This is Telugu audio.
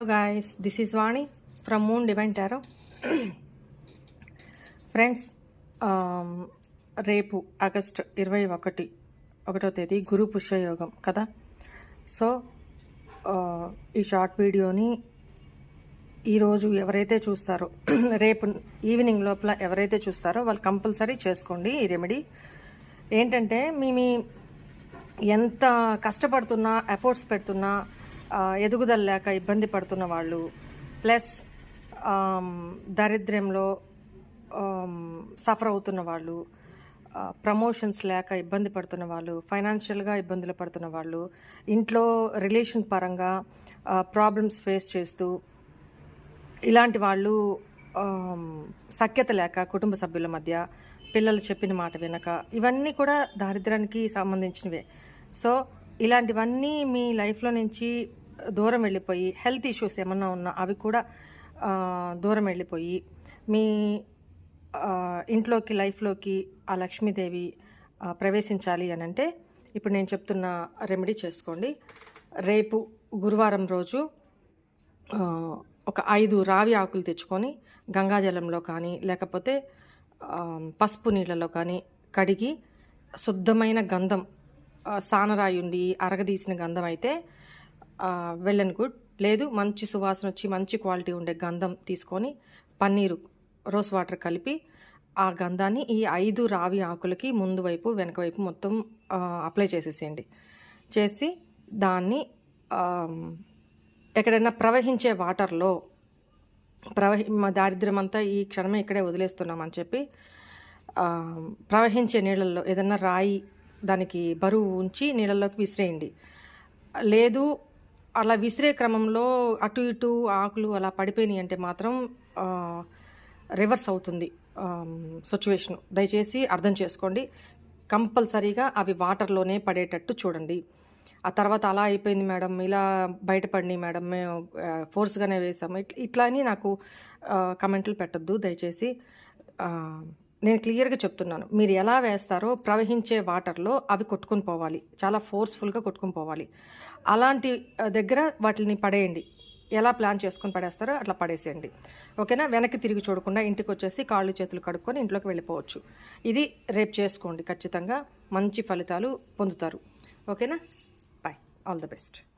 Guys this is Vani from Moon Divine Tarot friends రేపు ఆగస్ట్ ఇరవై ఒకటి ఒకటో తేదీ గురు పుష్యయోగం కదా? సో uh, ఈ షార్ట్ వీడియోని ఈరోజు ఎవరైతే చూస్తారో రేపు ఈవినింగ్ లోపల ఎవరైతే చూస్తారో వాళ్ళు కంపల్సరీ చేసుకోండి ఈ రెమెడీ ఏంటంటే మీ మీ ఎంత కష్టపడుతున్నా ఎఫర్ట్స్ పెడుతున్నా ఎదుగుదల లేక ఇబ్బంది పడుతున్న వాళ్ళు ప్లస్ దారిద్ర్యంలో సఫర్ అవుతున్న వాళ్ళు ప్రమోషన్స్ లేక ఇబ్బంది పడుతున్న వాళ్ళు ఫైనాన్షియల్గా ఇబ్బందులు పడుతున్న వాళ్ళు ఇంట్లో రిలేషన్ పరంగా ప్రాబ్లమ్స్ ఫేస్ చేస్తూ ఇలాంటి వాళ్ళు సఖ్యత లేక కుటుంబ సభ్యుల మధ్య పిల్లలు చెప్పిన మాట వినక ఇవన్నీ కూడా దారిద్ర్యానికి సంబంధించినవే. సో ఇలాంటివన్నీ మీ లైఫ్లో నుంచి దూరం వెళ్ళిపోయి హెల్త్ ఇష్యూస్ ఏమన్నా ఉన్నా అవి కూడా దూరం వెళ్ళిపోయి మీ ఇంట్లోకి లైఫ్లోకి ఆ లక్ష్మీదేవి ప్రవేశించాలి అని అంటే ఇప్పుడు నేను చెప్తున్న రెమెడీ చేసుకోండి. రేపు గురువారం రోజు ఒక ఐదు రావి ఆకులు తెచ్చుకొని గంగాజలంలో కానీ లేకపోతే పసుపు నీళ్ళలో కానీ కడిగి శుద్ధమైన గంధం సానరాయి ఉండి అరగదీసిన గంధం అయితే వెళ్ళని గుడ్. లేదు మంచి సువాసన వచ్చి మంచి క్వాలిటీ ఉండే గంధం తీసుకొని పన్నీరు రోస్ వాటర్ కలిపి ఆ గంధాన్ని ఈ ఐదు రావి ఆకులకి ముందు వైపు వెనక వైపు మొత్తం అప్లై చేసేసేయండి. చేసి దాన్ని ఎక్కడైనా ప్రవహించే వాటర్లో ప్రవహి మా దారిద్ర్యం అంతా ఈ క్షణమే ఇక్కడే వదిలేస్తున్నామని చెప్పి ప్రవహించే నీళ్ళల్లో ఏదన్నా రాయి దానికి బరువు ఉంచి నీళ్ళల్లోకి విసిరేయండి. లేదు అలా విసిరే క్రమంలో అటు ఇటు ఆకులు అలా పడిపోయినాయి అంటే మాత్రం రివర్స్ అవుతుంది సిచ్యువేషన్ దయచేసి అర్థం చేసుకోండి. కంపల్సరీగా అవి వాటర్లోనే పడేటట్టు చూడండి. ఆ తర్వాత అలా అయిపోయింది మేడం ఇలా బయటపడినాయి మేడం మేము ఫోర్స్గానే వేసాము ఇట్లా అని నాకు కమెంట్లు పెట్టద్దు. దయచేసి నేను క్లియర్గా చెప్తున్నాను. మీరు ఎలా వేస్తారో ప్రవహించే వాటర్లో అవి కొట్టుకొని పోవాలి. చాలా ఫోర్స్ఫుల్గా కొట్టుకొని పోవాలి. అలాంటి దగ్గర వాటిని పడేయండి. ఎలా ప్లాన్ చేసుకొని పడేస్తారో అట్లా పడేసేయండి. ఓకేనా? వెనక్కి తిరిగి చూడకుండా ఇంటికి వచ్చేసి కాళ్ళు చేతులు కడుక్కొని ఇంట్లోకి వెళ్ళిపోవచ్చు. ఇది రేపు చేసుకోండి. ఖచ్చితంగా మంచి ఫలితాలు పొందుతారు. ఓకేనా? బాయ్. All the best.